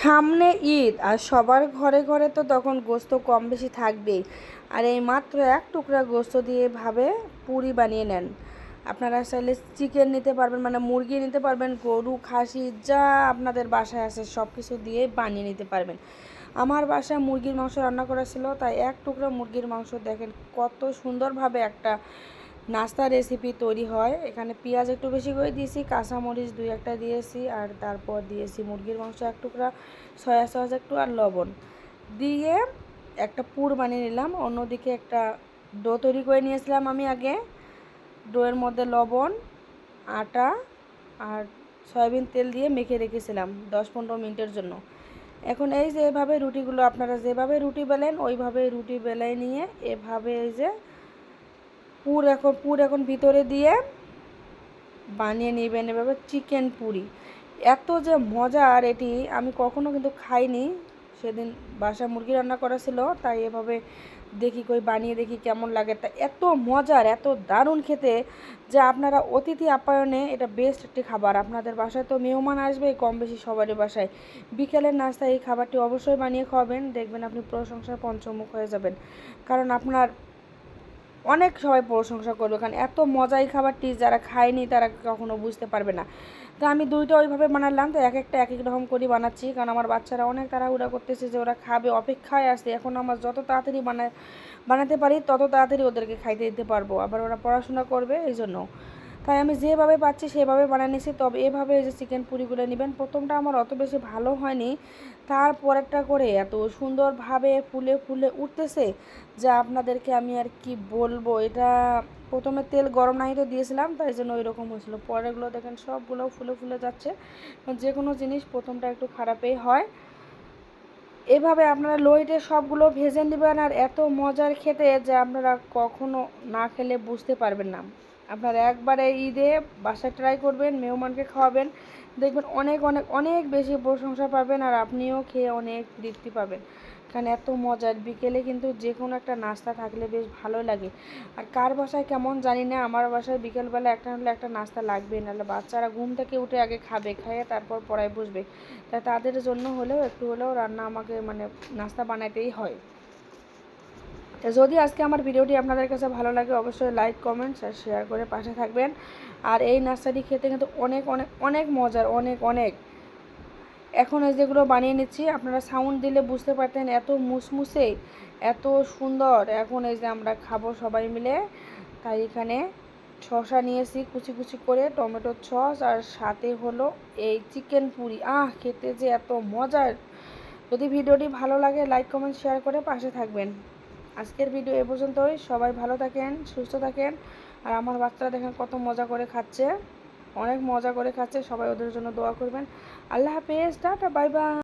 সামনে ঈদ, আর সবার ঘরে ঘরে তো তখন গোস্ত কম বেশি থাকবেই। আর এই মাত্র এক টুকরা গোস্ত দিয়ে ভাবে পুরি বানিয়ে নেন। আপনারা চাইলে চিকেন নিতে পারবেন মানে মুরগি নিতে পারবেন, গরু, খাসি, যা আপনাদের বাসায় আছে সব কিছু দিয়ে বানিয়ে নিতে পারবেন। আমার বাসায় মুরগির মাংস রান্না করা ছিল, তাই এক টুকরা মুরগির মাংস দেখেন কত সুন্দরভাবে একটা নাস্তা রেসিপি তৈরি হয়। এখানে পেঁয়াজ একটু বেশি করে দিয়েছি, কাঁচামরিচ দুই একটা দিয়েছি, আর তারপর দিয়েছি মুরগির মাংস এক টুকরা, সয়া সস একটু, আর লবণ। দিয়ে একটা পুর বানিয়ে নিলাম, অন্যদিকে একটা ডো তৈরি করে নিয়েছিলাম আমি আগে। ডোয়ের মধ্যে লবণ, আটা, আর সয়াবিন তেল দিয়ে মেখে রেখেছিলাম দশ পনেরো মিনিটের জন্য। এখন এই যে এভাবে রুটিগুলো, আপনারা যেভাবে রুটি বেলেন, ওইভাবে রুটি বেলায় নিয়ে এভাবে এই যে পুর এখন পুর এখন ভিতরে দিয়ে বানিয়ে নেবেন এভাবে চিকেন পুরি। এত যে মজার এটি আমি কখনো কিন্তু খাইনি। সেদিন বাসা মুরগি রান্না করা ছিল, তাই এভাবে দেখি কই, বানিয়ে দেখি কেমন লাগে। তা এত মজার এত দারুণ খেতে যে আপনারা অতিথি আপ্যায়নে এটা বেস্ট একটি খাবার। আপনাদের বাসায় তো মেহমান আসবে কম বেশি সবারই বাসায়। বিকেলের নাস্তায় এই খাবারটি অবশ্যই বানিয়ে খাওয়াবেন। দেখবেন আপনি প্রশংসায় পঞ্চমুখ হয়ে যাবেন। কারণ আপনার অনেক সবাই প্রশংসা করবে, কারণ এত মজাই খাবারটি যারা খায়নি তারা কখনো বুঝতে পারবে না। তো আমি দুইটা ওইভাবে বানালাম, তো এক একটা এক এক রকম করে বানাচ্ছি, কারণ আমার বাচ্চারা অনেক তাড়াহুড়া করতেছে যে ওরা খাবে, অপেক্ষায় আসছে এখন আমার যত তাড়াতাড়ি বানায়, বানাতে পারি, তত তাড়াতাড়ি ওদেরকে খাইতে দিতে পারব। আবার ওরা পড়াশোনা করবে এই জন্য তাই আমি যেভাবে পাচ্ছি সেভাবে বানিয়ে নিয়েছি। তবে এভাবে যে চিকেন পুরিগুলো নেবেন, প্রথমটা আমার অত বেশি ভালো হয়নি। তারপরেরটা করে এত সুন্দরভাবে ফুলে ফুলে উঠতেছে যা আপনাদেরকে আমি আর কি বলব। এটা প্রথমে তেল গরম নাই তো দিয়েছিলাম, তাই জন্য ওই রকম হয়েছিল। পরেরগুলো দেখেন সবগুলো ফুলে ফুলে যাচ্ছে। যে কোনো জিনিস প্রথমটা একটু খারাপই হয়। এভাবে আপনারা লোহিতে সবগুলো ভেজে নেবেন আর এত মজার খেতে যে আপনারা কখনো না খেলে বুঝতে পারবেন না। আপনারা একবারে ঈদে বাসায় ট্রাই করবেন, মেহমানকে খাওয়াবেন। দেখবেন অনেক অনেক অনেক বেশি প্রশংসা পাবেন আর আপনিও খেয়ে অনেক তৃপ্তি পাবেন। কারণ এত মজার, বিকেলে কিন্তু যে কোনো একটা নাস্তা থাকলে বেশ ভালো লাগে। আর কার বাসায় কেমন জানি না, আমার বাসায় বিকেলবেলা একটা হলে একটা নাস্তা লাগবে, নাহলে বাচ্চারা ঘুম থেকে উঠে আগে খাবে, খাইয়ে তারপর পড়ায় বসবে। তাই তাদের জন্য হলেও, একটু হলেও রান্না আমাকে মানে নাস্তা বানাইতেই হয়। যদি আজকে আমার ভিডিওটি আপনাদের কাছে ভালো লাগে, অবশ্যই লাইক কমেন্টস আর শেয়ার করে পাশে থাকবেন। আর এই নার্সারি খেতে কিন্তু অনেক অনেক অনেক মজার, অনেক অনেক। এখন এই যেগুলো বানিয়ে নিচ্ছি, আপনারা সাউন্ড দিলে বুঝতে পারতেন এত মুসমুসে, এত সুন্দর। এখন এই যে আমরা খাব সবাই মিলে। তাই এখানে শসা নিয়েছি, কুচি কুচি করে, টমেটোর সস, আর সাথে হলো এই চিকেন পুরি। আহ, খেতে যে এত মজার! যদি ভিডিওটি ভালো লাগে লাইক কমেন্ট শেয়ার করে পাশে থাকবেন। আজকের ভিডিও এ পর্যন্তই। সবাই ভালো থাকেন, সুস্থ থাকেন। আর আমার বাচ্চারা দেখেন কত মজা করে খাচ্ছে। অনেক মজা করে খাচ্ছে। সবাই ওদের জন্য দোয়া করবেন। আল্লাহ হাফেজ, টাটা বাই বাই